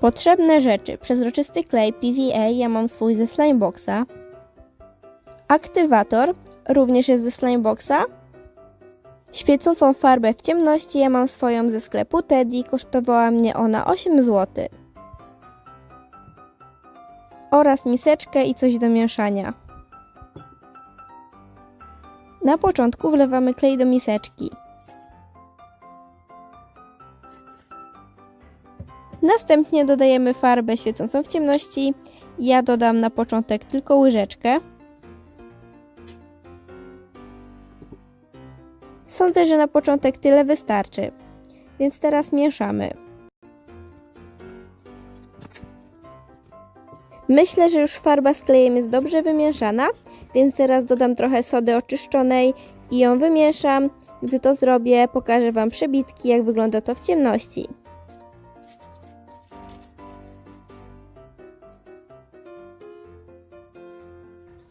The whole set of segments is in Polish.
Potrzebne rzeczy. Przezroczysty klej PVA, ja mam swój ze Slimeboxa. Aktywator, również jest ze Slimeboxa. Świecącą farbę w ciemności, ja mam swoją ze sklepu Teddy, kosztowała mnie ona 8 zł. Oraz miseczkę i coś do mieszania. Na początku wlewamy klej do miseczki. Następnie dodajemy farbę świecącą w ciemności. Ja dodam na początek tylko łyżeczkę. Sądzę, że na początek tyle wystarczy. Więc teraz mieszamy. Myślę, że już farba z klejem jest dobrze wymieszana, więc teraz dodam trochę sody oczyszczonej i ją wymieszam. Gdy to zrobię, pokażę Wam przebitki, jak wygląda to w ciemności.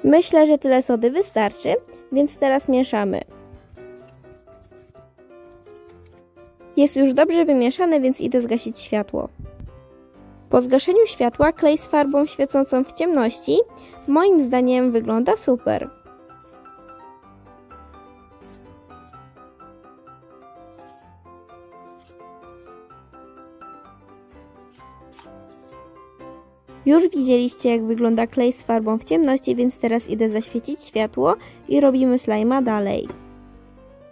Myślę, że tyle sody wystarczy, więc teraz mieszamy. Jest już dobrze wymieszane, więc idę zgasić światło. Po zgaszeniu światła klej z farbą świecącą w ciemności moim zdaniem wygląda super. Już widzieliście jak wygląda klej z farbą w ciemności, więc teraz idę zaświecić światło i robimy slajma dalej.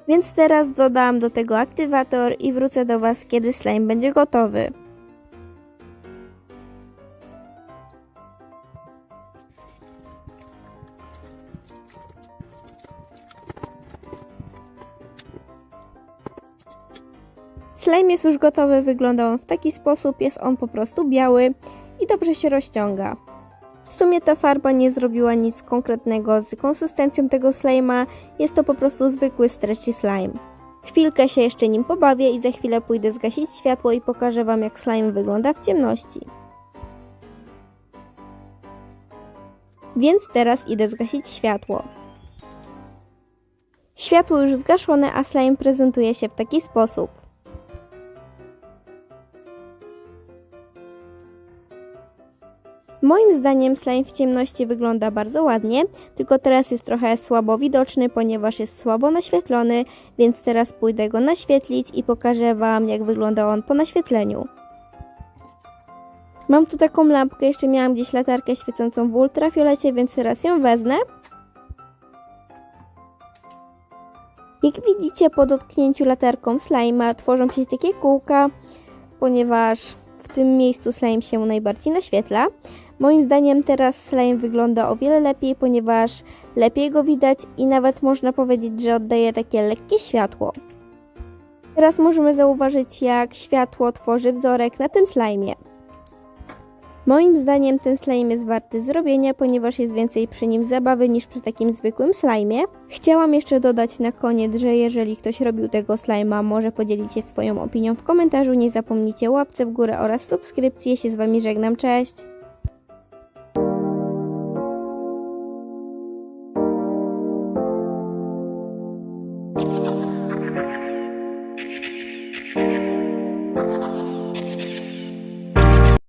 Więc teraz dodam do tego aktywator i wrócę do Was, kiedy slime będzie gotowy. Slime jest już gotowy, wygląda on w taki sposób, jest on po prostu biały i dobrze się rozciąga. W sumie ta farba nie zrobiła nic konkretnego z konsystencją tego slime'a, jest to po prostu zwykły stretchy slime. Chwilkę się jeszcze nim pobawię i za chwilę pójdę zgasić światło i pokażę Wam jak slime wygląda w ciemności. Więc teraz idę zgasić światło. Światło już zgaszone, a slime prezentuje się w taki sposób. Moim zdaniem slime w ciemności wygląda bardzo ładnie, tylko teraz jest trochę słabo widoczny, ponieważ jest słabo naświetlony, więc teraz pójdę go naświetlić i pokażę Wam jak wygląda on po naświetleniu. Mam tu taką lampkę, jeszcze miałam gdzieś latarkę świecącą w ultrafiolecie, więc teraz ją wezmę. Jak widzicie po dotknięciu latarką slime'a tworzą się takie kółka, ponieważ w tym miejscu slime się najbardziej naświetla. Moim zdaniem teraz slime wygląda o wiele lepiej, ponieważ lepiej go widać i nawet można powiedzieć, że oddaje takie lekkie światło. Teraz możemy zauważyć, jak światło tworzy wzorek na tym slajmie. Moim zdaniem ten slime jest warty zrobienia, ponieważ jest więcej przy nim zabawy niż przy takim zwykłym slajmie. Chciałam jeszcze dodać na koniec, że jeżeli ktoś robił tego slajma, może podzielić się swoją opinią w komentarzu. Nie zapomnijcie łapce w górę oraz subskrypcji. Ja się z Wami żegnam, cześć!